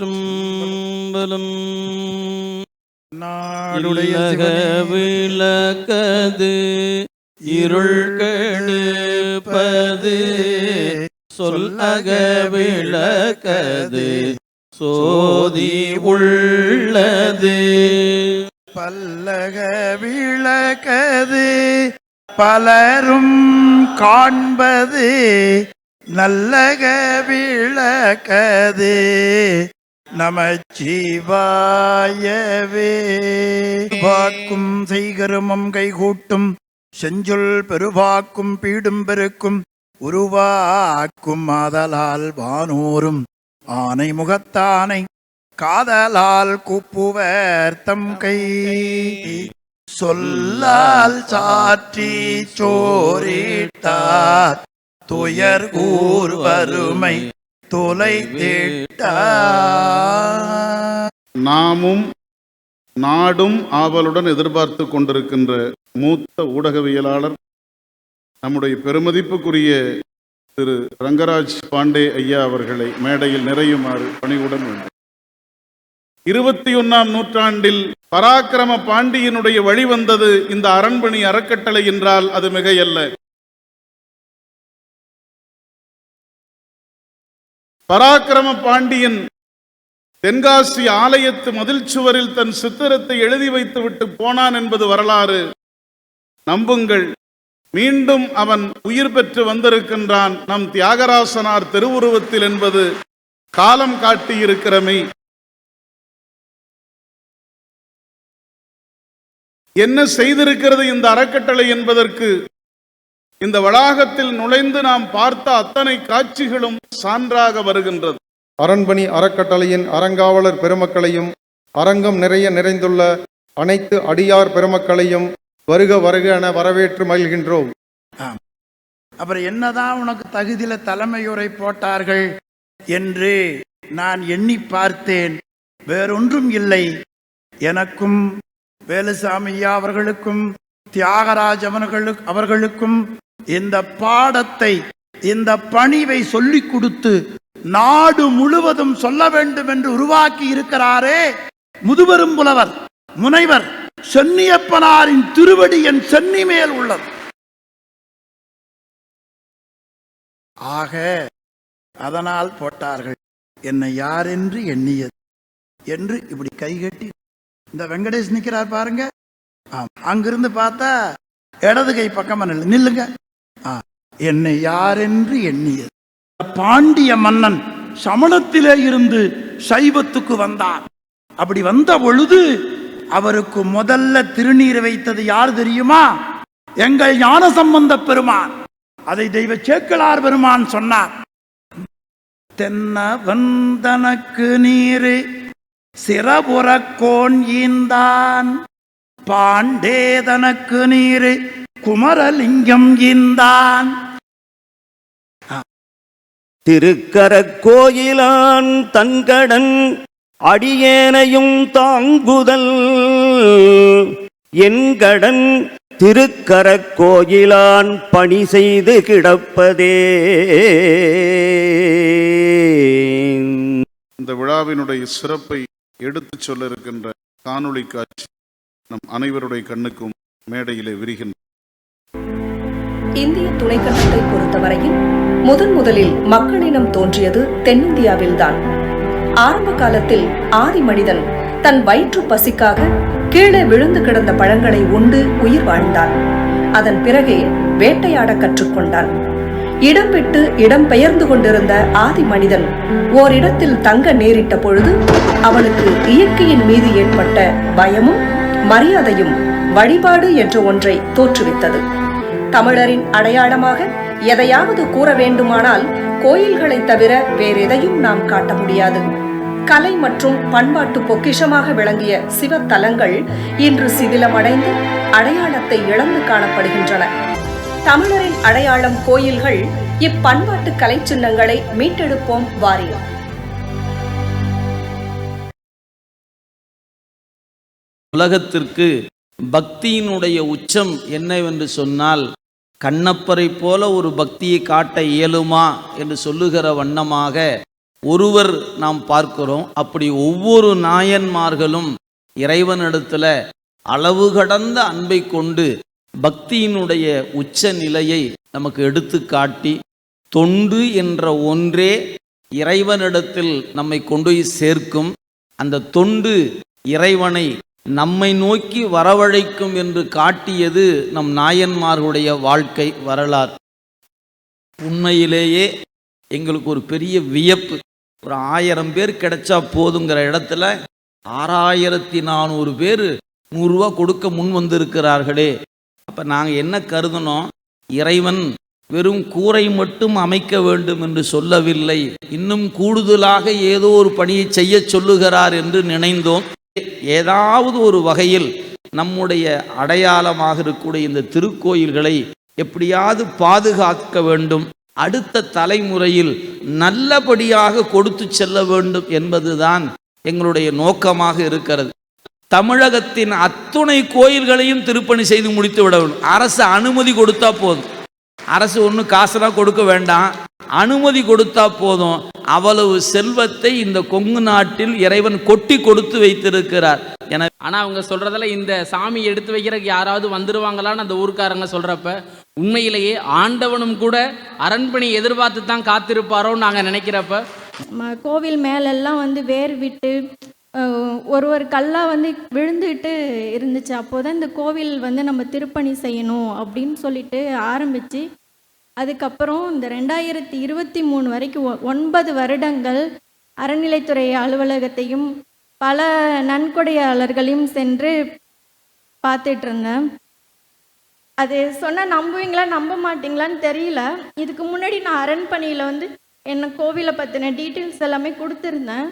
திருச்சிற்றம்பலம் நாடுடைய விளக்கது இருள் கெடுப்பது சொல்லக விளக்கது சோதி உள்ளது. பல்லக விளக்கது பலரும் காண்பது நல்லக விளக்கது. நமச்சிவாயவே வாக்கும் செய்கருமம் கைகூட்டும். செஞ்சொல் பெருவாக்கும் பீடும் பெருக்கும். உருவாக்கும் ஆதலால் வானோரும். ஆனை முகத்தானை காதலால் கூப்புவர் தம் கை. சொல்லால் சாற்றி சோரிட்டார். துயர் கூர் வறுமை தொலை நாமும் நாடும் ஆவலுடன் எதிர்பார்த்து கொண்டிருக்கின்ற மூத்த ஊடகவியலாளர் நம்முடைய பெருமதிப்புக்குரிய திரு ரங்கராஜ் பாண்டே ஐயா அவர்களை மேடையில் நிறையுமாறு பணிவுடன் வேண்டும். இருபத்தி ஒன்னாம் நூற்றாண்டில் பராக்கிரம பாண்டியனுடைய வழி வந்தது இந்த அரண்மனை அறக்கட்டளை என்றால் அது மிகையல்ல. பராக்கிரம பாண்டியன் தென்காசி ஆலயத்து மதில் சுவரில் தன் சித்திரத்தை எழுதி வைத்துவிட்டு போனான் என்பது வரலாறு. நம்புங்கள் மீண்டும் அவன் உயிர் பெற்று வந்திருக்கின்றான். நம் தியாகராசனார் திருவுருவத்தில் என்பது காலம் காட்டியிருக்கிறமை என்ன செய்திருக்கிறது இந்த அறக்கட்டளை என்பதற்கு இந்த வளாகத்தில் நுழைந்து நாம் பார்த்த அத்தனை காட்சிகளும் சான்றாக வருகின்றது. அரண்மனை அறக்கட்டளையின் அறங்காவலர் பெருமக்களையும் அரங்கம் நிறைய நிறைந்துள்ள அனைத்து அடியார் பெருமக்களையும் வருக வருக என வரவேற்று மகிழ்கின்றோம். அப்புறம் என்னதான் உனக்கு தகுதியில தலைமையுரை போட்டார்கள் என்று நான் எண்ணி பார்த்தேன். வேறொன்றும் இல்லை. எனக்கும் வேலுசாமி அவர்களுக்கும் தியாகராஜ் அவர்களுக்கு அவர்களுக்கும் இந்த பாடத்தை இந்த பணிவை சொல்லிக் கொடுத்து நாடு முழுவதும் சொல்ல வேண்டும் என்று உருவாக்கி இருக்கிறாரே முதுபெரும் புலவர் முனைவர் சென்னியப்பனாரின் திருவடி என் சென்னி மேல் உள்ளது. ஆக அதனால் போட்டார்கள். என்னை யார் என்று எண்ணியது? என்று இப்படி கைகட்டி இந்த வெங்கடேஷ் நிற்கிறார் பாருங்க. ஆம் அங்கிருந்து பார்த்தா இடது கை பக்கமா நில்லு நில்லுங்க. என்னை யாரென்று எண்ணியது. பாண்டிய மன்னன் சமணத்திலே இருந்து சைவத்துக்கு வந்தார் அப்படி வந்த பொழுது அவருக்கு முதல்ல திருநீர் வைத்தது யார் தெரியுமா? எங்கள் ஞான சம்பந்த பெருமான். அதை தெய்வ சேக்கலார் பெருமான் சொன்னார். தென்ன வந்தனக்கு நீரு சிறபுறக்கோன் ஈந்தான். பாண்டேதனக்கு நீரு குமரலிங்கம் ஈந்தான். திருக்கரக் கோயிலான் தன்கடன் அடியேனையும் தாங்குதல். என் கடன் திருக்கரக் கோயிலான் பணி செய்து கிடப்பதே. இந்த விழாவினுடைய சிறப்பை எடுத்துச் சொல்ல இருக்கின்ற காணொளி காட்சி நம் அனைவருடைய கண்ணுக்கும் மேடையிலே விரிகின்ற இந்திய துணைக்கண்டத்தை பொறுத்தவரையில் முதன் முதலில் மக்களினம் தோன்றியது தென்னிந்தியாவில்தான். ஆரம்ப காலத்தில் ஆதி மனிதன் தன் வயிற்று பசிக்காக கீழே விழுந்து கிடந்த பழங்களை உண்டு உயிர் வாழ்ந்தான். அதன் பிறகே வேட்டையாட கற்றுக்கொண்டான். இடம் விட்டு இடம் பெயர்ந்து கொண்டிருந்த ஆதி மனிதன் ஓரிடத்தில் தங்க நேரிட்ட பொழுது அவனுக்கு இயற்கையின் மீது ஏற்பட்ட பயமும் மரியாதையும் வழிபாடு என்ற ஒன்றை தோற்றுவித்தது. தமிழரின் அடையாளமாக எதையாவது கூற வேண்டுமானால் கோயில்களை தவிர வேறெதையும் நாம் காட்ட முடியாது. கலை மற்றும் பண்பாட்டு பொக்கிஷமாக விளங்கிய சிவத்தலங்கள் இன்று சிதிலமடைந்து அடையாளத்தை இழந்து காணப்படுகின்றன. தமிழரின் அடையாளம் கோயில்கள் இப்பண்பாட்டு கலை சின்னங்களை மீட்டெடுப்போம் வாரியம். உலகத்திற்கு பக்தியினுடைய உச்சம் என்னவென்று சொன்னால் கண்ணப்பரை போல ஒரு பக்தியை காட்ட இயலுமா என்று சொல்லுகிற வண்ணமாக ஒருவர் நாம் பார்க்கிறோம். அப்படி ஒவ்வொரு நாயன்மார்களும் இறைவனிடத்துல அளவு கடந்த அன்பை கொண்டு பக்தியினுடைய உச்ச நிலையை நமக்கு எடுத்து காட்டி தொண்டு என்ற ஒன்றே இறைவனிடத்தில் நம்மை கொண்டு போய் சேர்க்கும். அந்த தொண்டு இறைவனை நம்மை நோக்கி வரவழைக்கும் என்று காட்டியது நம் நாயன்மார்களுடைய வாழ்க்கை வரலாறு. உண்மையிலேயே எங்களுக்கு ஒரு பெரிய வியப்பு. ஒரு ஆயிரம் பேர் கிடைச்சா போதுங்கிற இடத்துல ஆறாயிரத்தி நானூறு பேர் நூறுரூவா கொடுக்க முன் வந்திருக்கிறார்களே. அப்போ நாங்கள் என்ன கருதுனோம் இறைவன் வெறும் கூரை மட்டும் அமைக்க வேண்டும் என்று சொல்லவில்லை. இன்னும் கூடுதலாக ஏதோ ஒரு பணியை செய்ய சொல்லுகிறார் என்று நினைந்தோம். ஏதாவது ஒரு வகையில் நம்முடைய அடையாளமாக இருக்கக்கூடிய இந்த திருக்கோயில்களை எப்படியாவது பாதுகாக்க வேண்டும். அடுத்த தலைமுறையில் நல்லபடியாக கொடுத்து செல்ல வேண்டும் என்பதுதான் எங்களுடைய நோக்கமாக இருக்கிறது. தமிழகத்தின் அத்துணை கோயில்களையும் திருப்பணி செய்து முடித்து விட வேண்டும் அரசு அனுமதி கொடுத்தா போதும். அரசு ஒன்றும் காசெல்லாம் கொடுக்க வேண்டாம். அனுமதி கொடுத்தா போதும். அவ்வளவு செல்வத்தை இந்த கொங்கு நாட்டில் இறைவன் கொட்டி கொடுத்து வைத்திருக்கிறார். என ஆனா அவங்க சொல்றதுல இந்த சாமி எடுத்து வைக்கிறதுக்கு யாராவது வந்துருவாங்களான்னு அந்த ஊர்க்காரங்க சொல்றப்ப உண்மையிலேயே ஆண்டவனும் கூட அரண்மனை எதிர்பார்த்து தான் காத்திருப்பாரோன்னு நாங்க நினைக்கிறப்ப ம- கோவில் மேலெல்லாம் வந்து வேர் விட்டு ஒரு ஒரு கல்லாக வந்து விழுந்துட்டு இருந்துச்சு. அப்போதான் இந்த கோவில் வந்து நம்ம திருப்பணி செய்யணும் அப்படின்னு சொல்லிட்டு ஆரம்பித்து அதுக்கப்புறம் இந்த ரெண்டாயிரத்தி இருபத்தி மூணு வரைக்கும் ஒ- ஒன்பது வருடங்கள் அறநிலைத்துறை அலுவலகத்தையும் பல நன்கொடையாளர்களையும் சென்று பார்த்துட்டு இருந்தேன். அது சொன்னால் நம்புவீங்களா நம்ப மாட்டீங்களான்னு தெரியல. இதுக்கு முன்னாடி நான் அரண்பணியில் வந்து என்ன கோவிலை பற்றின டீட்டெயில்ஸ் எல்லாமே கொடுத்துருந்தேன்.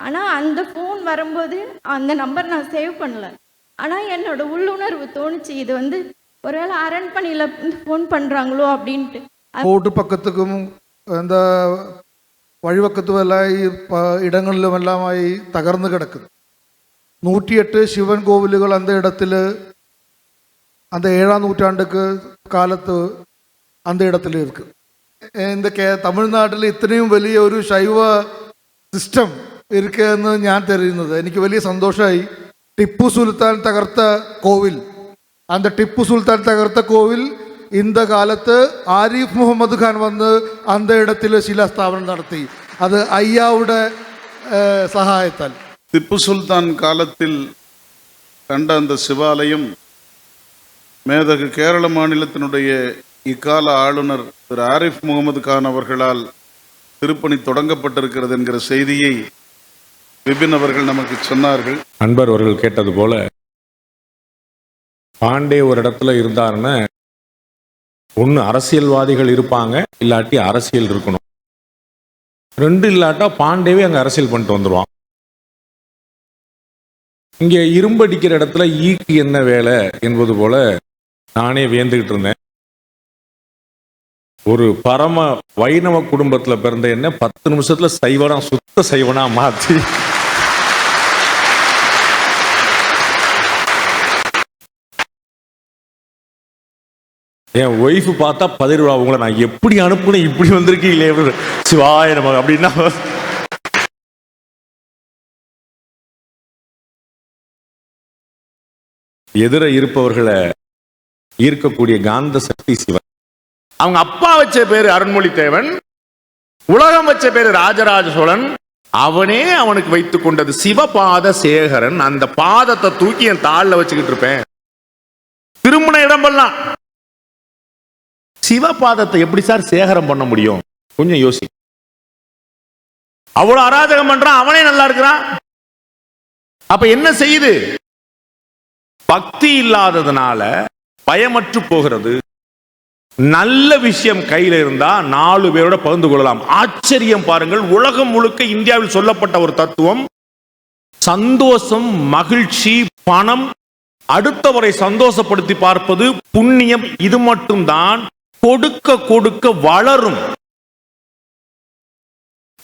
ஆனால் அந்த ஃபோன் வரும்போது அந்த நம்பர் நான் சேவ் பண்ணல ஆனால் என்னோட உள்ளுணர்வு தோணுச்சு இது வந்து ஒருவேளை அரண்பணியில் ஃபோன் பண்ணுறாங்களோ அப்படின்ட்டு റോഡ് പക്കത്തും എന്താ വഴിവക്കത്തുമെല്ലാം ഈ പ- ഇടങ്ങളിലുമെല്ലാമായി തകർന്നു കിടക്കുന്നു നൂറ്റിയെട്ട് ശിവൻ കോവിലുകൾ അന്ത ഇടത്തിൽ அந்த ஏழாம் நூற்றாண்டுக்கு காலத்து அந்த இடத்துல இருக்கு இந்த கே തമിഴ്നാട്ടിൽ ഇത്രയും വലിയ ഒരു ശൈവ സിസ്റ്റം ഇരിക്കുകയെന്ന് ഞാൻ തെരയുന്നത് എനിക്ക് വലിയ സന്തോഷമായി. ടിപ്പു സുൽത്താൻ തകർത്ത കോവിൽ. അന്ത ടിപ്പു സുൽത്താൻ തകർത്ത കോവിൽ இந்த காலத்து ஆரிஃப் முகமது கான் வந்து அந்த இடத்துல சிலாஸ்தாபனம் நடத்தி அது ஐயாவோட சகாயத்தால் திப்பு சுல்தான் காலத்தில் கண்ட அந்த சிவாலயம் மேதகு கேரள மாநிலத்தினுடைய இக்கால ஆளுநர் திரு ஆரிஃப் முகமது கான் அவர்களால் திருப்பணி தொடங்கப்பட்டிருக்கிறது என்கிற செய்தியை விபின் அவர்கள் நமக்கு சொன்னார்கள். அன்பர் அவர்கள் கேட்டது போல பாண்டே ஒரு இடத்துல இருந்தாருன்னா ஒன்று அரசியல்வாதிகள் இருப்பாங்க இல்லாட்டி அரசியல் இருக்கணும். ரெண்டு இல்லாட்டா பாண்டேவே அங்கே அரசியல் பண்ணிட்டு வந்துடுவான் இங்கே இரும்படிக்கிற இடத்துல ஈக்கு என்ன வேலை என்பது போல நானே வியந்துகிட்டு இருந்தேன். ஒரு பரம வைணவ குடும்பத்துல பிறந்த என்ன பத்து நிமிஷத்துல சைவனா சுத்த சைவனா மாத்தி என் ஒய்ஃப் பார்த்தா பதறிவா உங்களை நான் எப்படி அனுப்புனேன்? இப்படி வந்திருக்கீங்களே சிவாய நம்ம அப்படின்னா. எதிர இருப்பவர்களை ஈர்க்கக்கூடிய காந்த சக்தி சிவன். அவங்க அப்பா வச்ச பேரு அருண்மொழித்தேவன். உலகம் வச்ச பேரு ராஜராஜ சோழன் அவனே அவனுக்கு வைத்துக் கொண்டது சிவபாத சேகரன். அந்த பாதத்தை தூக்கி என் தாள்ல வச்சுக்கிட்டு இருப்பேன். திருமண இடமெல்லாம் சிவபாதத்தை எப்படி சார் சேகரம் பண்ண முடியும்? கொஞ்சம் யோசி. அவ்வளவு அராஜகம் பண்றான் அவனே நல்லா இருக்கிறான். அப்ப என்ன செய்யுது? பக்தி இல்லாததுனால பயமற்று போகிறது. நல்ல விஷயம் கையில இருந்தா நாலு பேரோட பகிர்ந்து கொள்ளலாம். ஆச்சரியம் பாருங்கள் உலகம் முழுக்க இந்தியாவில் சொல்லப்பட்ட ஒரு தத்துவம் சந்தோஷம் மகிழ்ச்சி பணம். அடுத்தவரை சந்தோஷப்படுத்தி பார்ப்பது புண்ணியம் இது மட்டும்தான். கொடுக்க கொடுக்க வளரும்.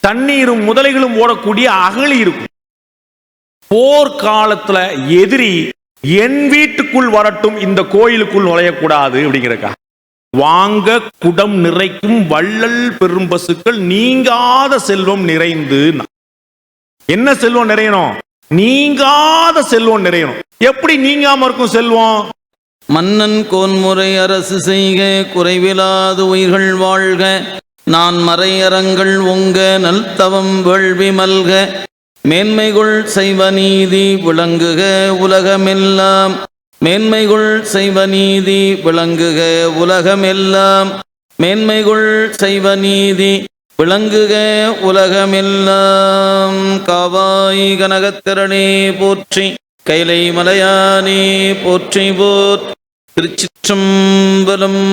தண்ணீரும் முதலைகளும் ஓடக்கூடிய அகழி இருக்கும். போர்க்காலத்துல எதிரி என் வீட்டுக்குள் வரட்டும் இந்த கோயிலுக்குள் நுழையக்கூடாது அப்படிங்கிறக்கா வாங்க குடம் நிறைக்கும் வள்ளல் பெரும் பசுக்கள் நீங்காத செல்வம் நிறைந்து என்ன செல்வம் நிறையணும்? நீங்காத செல்வம் நிறையணும். எப்படி நீங்காம இருக்கும் செல்வம்? மன்னன் கோன்முறை அரசு செய்க குறைவிலாது உயிர்கள் வாழ்க. நான் மறையறங்கள் உங்க நல்தவம் வேள்வி மல்க. மேன்மைகுள் செய்வ நீதி விளங்குக உலகமெல்லாம். மேன்மைகுள் செய்வ நீதி விளங்குக உலகமெல்லாம். மேன்மைகுள் செய்வ நீதி விளங்குக உலகமெல்லாம். காவாய் கனகத்திறனே போற்றி கைலை மலையானே போற்றி போற் திருச்சிற்றம்பலம்.